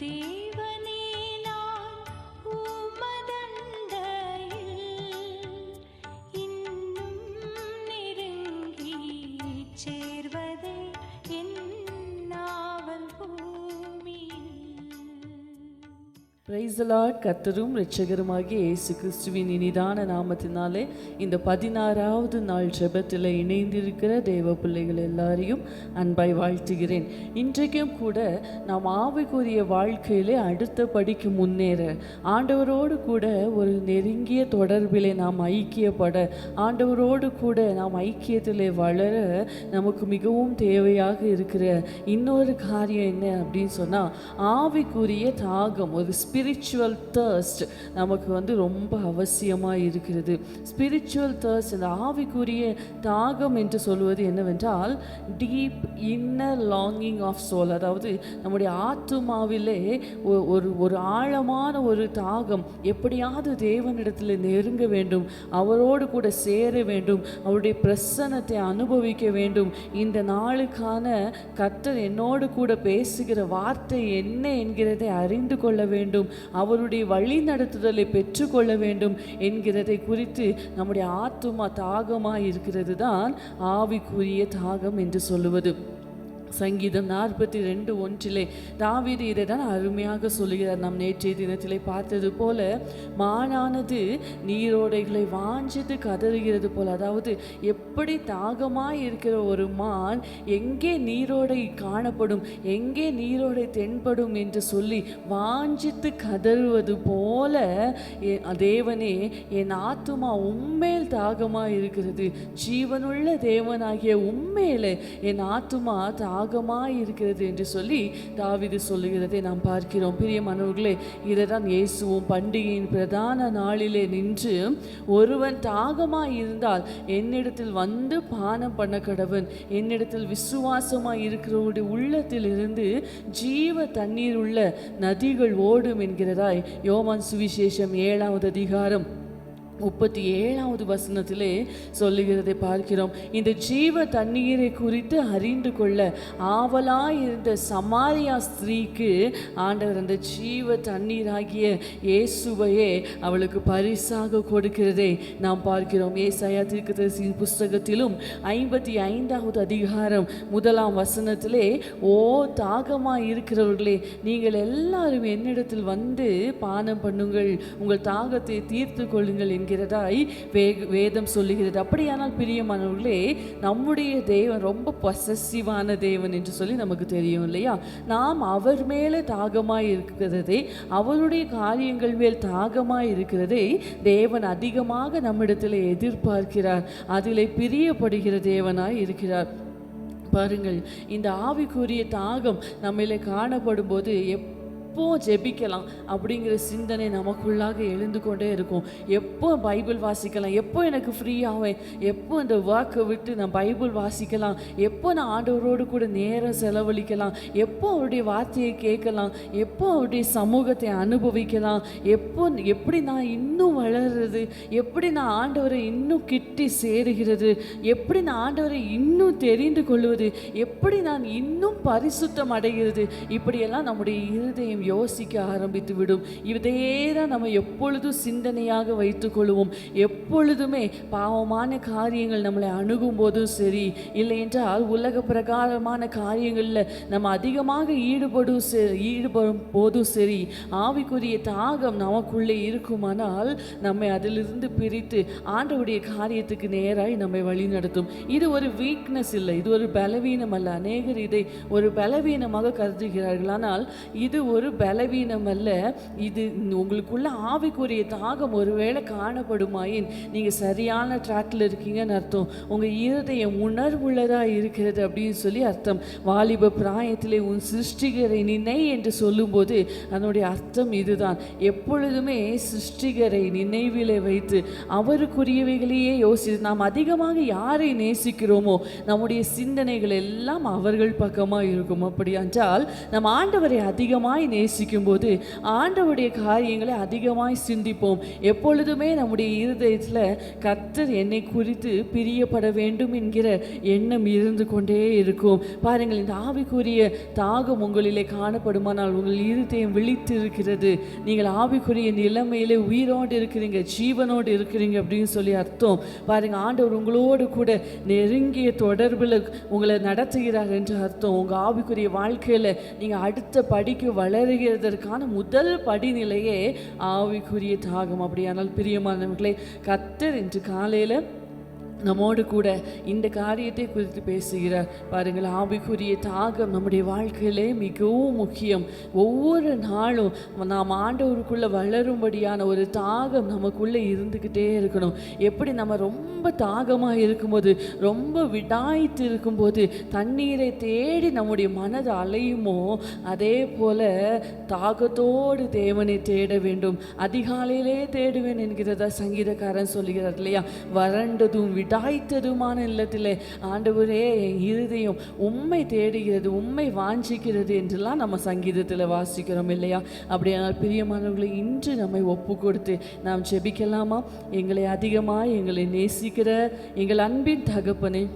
தேவனே பிரைசலாட் கத்தரும் இரட்சகருமாகிய இயேசு கிறிஸ்துவின் இனிதான நாமத்தினாலே இந்த பதினாறாவது நாள் ஜெபத்தில் இணைந்திருக்கிற தேவ பிள்ளைகள் எல்லாரையும் அன்பாய் வாழ்த்துகிறேன். இன்றைக்கும் கூட நாம் ஆவிக்குரிய வாழ்க்கையிலே அடுத்த படிக்கு முன்னேற ஆண்டவரோடு கூட ஒரு நெருங்கிய தொடர்பிலே நாம் ஐக்கியப்பட ஆண்டவரோடு கூட நாம் ஐக்கியத்திலே வளர நமக்கு மிகவும் தேவையாக இருக்கிற இன்னொரு காரியம் என்ன அப்படின்னு சொன்னால் ஆவிக்குரிய தாகம் ஒரு ஸ்பிரிச்சுவல் தேர்ஸ்ட் நமக்கு வந்து ரொம்ப அவசியமாக இருக்கிறது. ஸ்பிரிச்சுவல் தேர்ஸ்ட் இந்த ஆவிக்குரிய தாகம் என்று சொல்வது என்னவென்றால் deep inner longing of soul அதாவது நம்முடைய ஆத்துமாவிலே ஒ- ஒரு ஒரு ஆழமான ஒரு தாகம் எப்படியாவது தேவனிடத்தில் நெருங்க வேண்டும் அவரோடு கூட சேர வேண்டும் அவருடைய பிரசன்னத்தை அனுபவிக்க வேண்டும். இந்த நாளுக்கான கர்த்தர் என்னோடு கூட பேசுகிற வார்த்தை என்ன என்கிறதை அறிந்து கொள்ள வேண்டும். அவருடைய வழி நடத்துதலை பெற்றுக்கொள்ள வேண்டும் என்கிறதை குறித்து நம்முடைய ஆத்துமா தாகமாக இருக்கிறது தான் ஆவிக்குரிய தாகம் என்று சொல்லுவது. சங்கீதம் நாற்பத்தி ரெண்டு ஒன்றிலே தாவீது இதை தான் அருமையாக சொல்லுகிறார். நாம் நேற்றைய தினத்திலே பார்த்தது போல மானானது நீரோடைகளை வாஞ்சித்து கதறுகிறது போல. அதாவது எப்படி தாகமாக இருக்கிற ஒரு மான் எங்கே நீரோடை காணப்படும் எங்கே நீரோடை தென்படும் என்று சொல்லி வாஞ்சித்து கதறுவது போல தேவனே என் ஆத்துமா உண்மையில் தாகமாக இருக்கிறது. ஜீவனுள்ள தேவனாகிய உண்மையில் என் ஆத்துமா தாகமாக இருக்கிறது என்று சொல்லி தாவிது சொல்லுகிறதை நாம் பார்க்கிறோம். பிரியமானவர்களே இதை தான் இயேசுவும் பண்டிகையின் பிரதான நாளிலே நின்று ஒருவன் தாகமாக இருந்தால் என்னிடத்தில் வந்து பானம் பண்ண கடவன் என்னிடத்தில் விசுவாசமாக இருக்கிறவருடைய உள்ளத்தில் இருந்து ஜீவ தண்ணீர் உள்ள நதிகள் ஓடும் என்கிறதாய் யோவான் சுவிசேஷம் ஏழாவது அதிகாரம். முப்பத்தி ஏழாவது வசனத்திலே சொல்லுகிறதை பார்க்கிறோம். இந்த ஜீவ தண்ணீரை குறித்து அறிந்து கொள்ள ஆவலாய் இருந்த சமாரியா ஸ்திரீக்கு ஆண்டவர் அந்த ஜீவ தண்ணீராகிய இயேசுவையே அவளுக்கு பரிசாக கொடுக்கிறதை நாம் பார்க்கிறோம். ஏசாயா தீர்க்கதரிசியின் புஸ்தகத்திலும் ஐம்பத்தி ஐந்தாவது அதிகாரம் முதலாம் வசனத்திலே ஓ தாகமாக இருக்கிறவர்களே நீங்கள் எல்லாரும் என்னிடத்தில் வந்து பானம் பண்ணுங்கள். உங்கள் தாகத்தை தீர்த்து கொள்ளுங்கள் என்கிறதாய் வே வேதம் சொல்லுகிறது. அப்படியானால் பிரியமானவர்களே நம்முடைய தேவன் ரொம்ப பொசசிவான தேவன் என்று சொல்லி நமக்கு தெரியும் இல்லையா? நாம் அவர் மேலே தாகமாக இருக்கிறதே அவருடைய காரியங்கள் மேல் தாகமாக இருக்கிறதே தேவன் அதிகமாக நம்மிடத்தில் எதிர்பார்க்கிறார். அதிலே பிரியப்படுகிற தேவனாய் இருக்கிறார். பாருங்கள் இந்த ஆவிக்குரிய தாகம் நம்மளே காணப்படும் போது எப்போ ஜெபிக்கலாம் அப்படிங்கிற சிந்தனை நமக்குள்ளாக எழுந்து கொண்டே இருக்கும். எப்போ பைபிள் வாசிக்கலாம் எப்போ எனக்கு ஃப்ரீயாவேன் எப்போ இந்த ஒர்க்கை விட்டு நான் பைபிள் வாசிக்கலாம் எப்போ நான் ஆண்டவரோடு கூட நேரம் செலவழிக்கலாம் எப்போ அவருடைய வார்த்தையை கேட்கலாம் எப்போ அவருடைய சமூகத்தை அனுபவிக்கலாம் எப்போ எப்படி நான் இன்னும் வளர்றது எப்படி நான் ஆண்டவரை இன்னும் கிட்டி சேருகிறது எப்படி நான் ஆண்டவரை இன்னும் தெரிந்து கொள்வது எப்படி நான் இன்னும் பரிசுத்தம் அடைகிறது இப்படியெல்லாம் நம்முடைய இருதயம் யோசிக்க ஆரம்பித்து விடும் இதையே தான் நம்ம எப்பொழுதும் சிந்தனையாக வைத்துக்கொள்வோம் எப்பொழுதுமே பாவமான காரியங்கள் நம்மளை அணுகும் போதும் சரி இல்லை என்றால் உலக பிரகாரமான காரியங்களில் நம்ம அதிகமாக ஈடுபடும் ஈடுபடும் போதும் சரி ஆவிக்குரிய தாகம் நமக்குள்ளே இருக்குமானால் நம்மை அதிலிருந்து பிரித்து ஆண்டவுடைய காரியத்துக்கு நேராய் நம்மை வழிநடத்தும். இது ஒரு வீக்னஸ் இல்லை இது ஒரு பலவீனம் அல்ல. அநேகர் இதை ஒரு பலவீனமாக கருதுகிறார்கள். ஆனால் இது ஒரு பலவீனம் அல்ல இது உங்களுக்குள்ள ஆவிக்குரிய தாகம் ஒருவேளை காணப்படுமாயின் நீங்கள் சரியான ட்ராக்ல இருக்கீங்கன்னு அர்த்தம். உங்கள் இருதயம் உணர்வுள்ளதாக இருக்கிறது அப்படின்னு சொல்லி அர்த்தம். வாலிப பிராயத்திலே உன் சிருஷ்டிகரை நினை என்று சொல்லும்போது அதனுடைய அர்த்தம் இதுதான். எப்பொழுதுமே சிருஷ்டிகரை நினைவிலே வைத்து அவருக்குரியவைகளையே யோசி நாம் அதிகமாக யாரை நேசிக்கிறோமோ நம்முடைய சிந்தனைகள் எல்லாம் அவர்கள் பக்கமாக இருக்கும். அப்படி என்றால் நம் ஆண்டவரை அதிகமாய் நேசிக்கும் போது ஆண்டவுடைய காரியங்களை அதிகமாய் சிந்திப்போம். எப்பொழுதுமே நம்முடைய இருதயத்தில் கர்த்தர் என்னை குறித்து பிரியப்பட வேண்டும் என்கிற எண்ணம் இருந்து கொண்டே இருக்கும். பாருங்கள் இந்த ஆவிக்குரிய தாகம் உங்களிலே காணப்படுமானால் உங்கள் இருதயம் விழித்து இருக்கிறது நீங்கள் ஆவிக்குரிய நிலைமையிலே உயிரோடு இருக்கிறீங்க ஜீவனோடு இருக்கிறீங்க அப்படின்னு சொல்லி அர்த்தம். பாருங்க ஆண்டவர் உங்களோடு கூட நெருங்கிய தொடர்பில் உங்களை நடத்துகிறார் என்று அர்த்தம். உங்கள் ஆவிக்குரிய வாழ்க்கையில் நீங்கள் அடுத்த படிக்கு வளர வருகிறதற்கான முதல் படிநிலையே ஆவிக்குரிய தாகம் அப்படியானால் பிரியமானவர்களே கத்தர் இன்று காலையில் நம்மோடு கூட இந்த காரியத்தை குறித்து பேசுகிறார் பாருங்கள் ஆவிக்குரிய தாகம் நம்முடைய வாழ்க்கையிலே மிகவும் முக்கியம். ஒவ்வொரு நாளும் நாம் ஆண்டவருக்குள்ளே வளரும்படியான ஒரு தாகம் நமக்குள்ளே இருந்துக்கிட்டே இருக்கணும். எப்படி நம்ம ரொம்ப தாகமாக இருக்கும்போது ரொம்ப விடாய்த்து இருக்கும்போது தண்ணீரை தேடி நம்முடைய மனது அலையுமோ அதே போல் தாகத்தோடு தேவனை தேட வேண்டும். அதிகாலையிலே தேடுவேன் என்கிறதா சங்கீதக்காரன் சொல்லுகிறார் இல்லையா? வறண்டதும் விடாய்த்ததுமான இல்லத்திலே ஆண்டவரே என் இருதயம் உண்மை தேடுகிறது உண்மை வாஞ்சிக்கிறது என்றெல்லாம் நம்ம சங்கீதத்தில் வாசிக்கிறோம் இல்லையா? அப்படியானால் பிரியமானவர்களை இன்று நம்மை ஒப்பு கொடுத்து நாம் ஜெபிக்கலாமா? எங்களை அதிகமாக எங்களை நேசிக்கிற எங்கள் அன்பின் தகப்பனே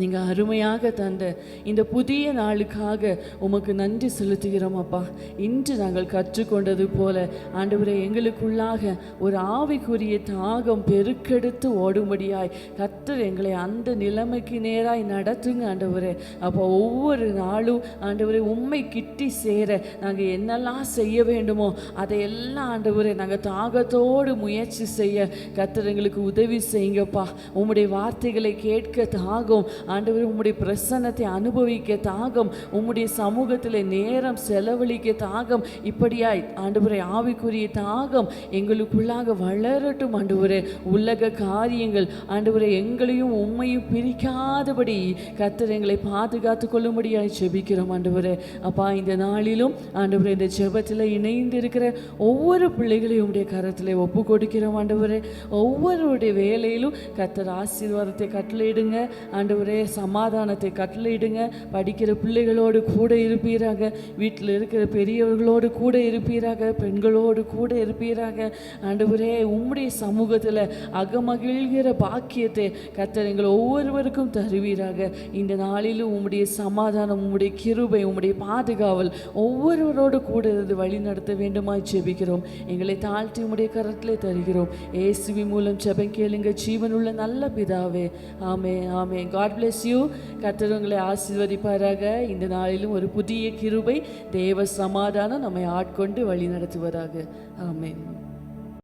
நீங்கள் அருமையாக தந்த இந்த புதிய நாளுக்காக உமக்கு நன்றி செலுத்துகிறோம் அப்பா. இன்று நாங்கள் கற்றுக்கொண்டது போல ஆண்டவரே எங்களுக்குள்ளாக ஒரு ஆவிக்குரிய தாகம் பெருக்கெடுத்து ஓடும்படியாய் கத்தர் எங்களை அந்த நிலைமைக்கு நேராய் நடத்துங்க ஆண்டவரே. அப்போ ஒவ்வொரு நாளும் ஆண்டவரே உண்மை கிட்டி சேர நாங்கள் என்னெல்லாம் செய்ய வேண்டுமோ அதையெல்லாம் ஆண்டவரே நாங்கள் தாகத்தோடு முயற்சி செய்ய கத்தர் எங்களுக்கு உதவி செய்யுங்கப்பா. உம்முடைய வார்த்தைகளை கேட்க தாகம் ஆண்டவர் உம்முடைய பிரசன்னத்தை அனுபவிக்க தாகம் உம்முடைய சமூகத்தில் நேரம் செலவழிக்க தாகம் இப்படியாய் ஆண்டவரை ஆவிக்குரிய தாகம் எங்களுக்குள்ளாக வளரட்டும் ஆண்டவரே. உலக காரியங்கள் ஆண்டவரை எங்களையும் உண்மையும் பிரிக்காதபடி கத்தர் எங்களை பாதுகாத்து கொள்ளும்படியாய் ஜெபிக்கிறோம் ஆண்டவரே. அப்பா இந்த நாளிலும் ஆண்டவரே இந்த ஜெபத்தில் இணைந்து இருக்கிற ஒவ்வொரு பிள்ளைகளையும் உடைய கரத்தில் ஒப்பு கொடுக்கிறோம் ஆண்டவரே. ஒவ்வொருடைய வேலையிலும் கத்தர் ஆசீர்வாதத்தை கட்டளையிடுங்க. ஆண்டவரே சமாதானத்தை கட்டளையிடுங்க. படிக்கிற பிள்ளைகளோடு கூட இருப்பீராக. வீட்டில் இருக்கிற பெரியவர்களோடு கூட இருப்பீராக. பெண்களோடு கூட இருப்பீராக. ஆண்டவரே உம்முடைய சமூகத்தில் அகமகிழ்கிற பாக்கியத்தை கர்த்தர் எங்கள் ஒவ்வொருவருக்கும் தருவீராக. இந்த நாளிலும் உம்முடைய சமாதானம் உம்முடைய கிருபை உம்முடைய பாதுகாவல் ஒவ்வொருவரோடு கூட இருந்து வழி நடத்த வேண்டுமாய் ஜெபிக்கிறோம். எங்களை தாழ்த்தி உம்முடைய கரத்திலே தருகிறோம். ஏசுவி மூலம் ஜெபம் கேளுங்க. ஜீவனுள்ள நல்ல பிதாவே. ஆமே ஆமே காட் பிளஸ் யூ கர்த்தர் உங்களை ஆசிர்வதிப்பாராக. இந்த நாளிலும் ஒரு புதிய கிருபை தேவ சமாதானம் நம்மை ஆட்கொண்டு வழி நடத்துவதாக. ஆமேன்.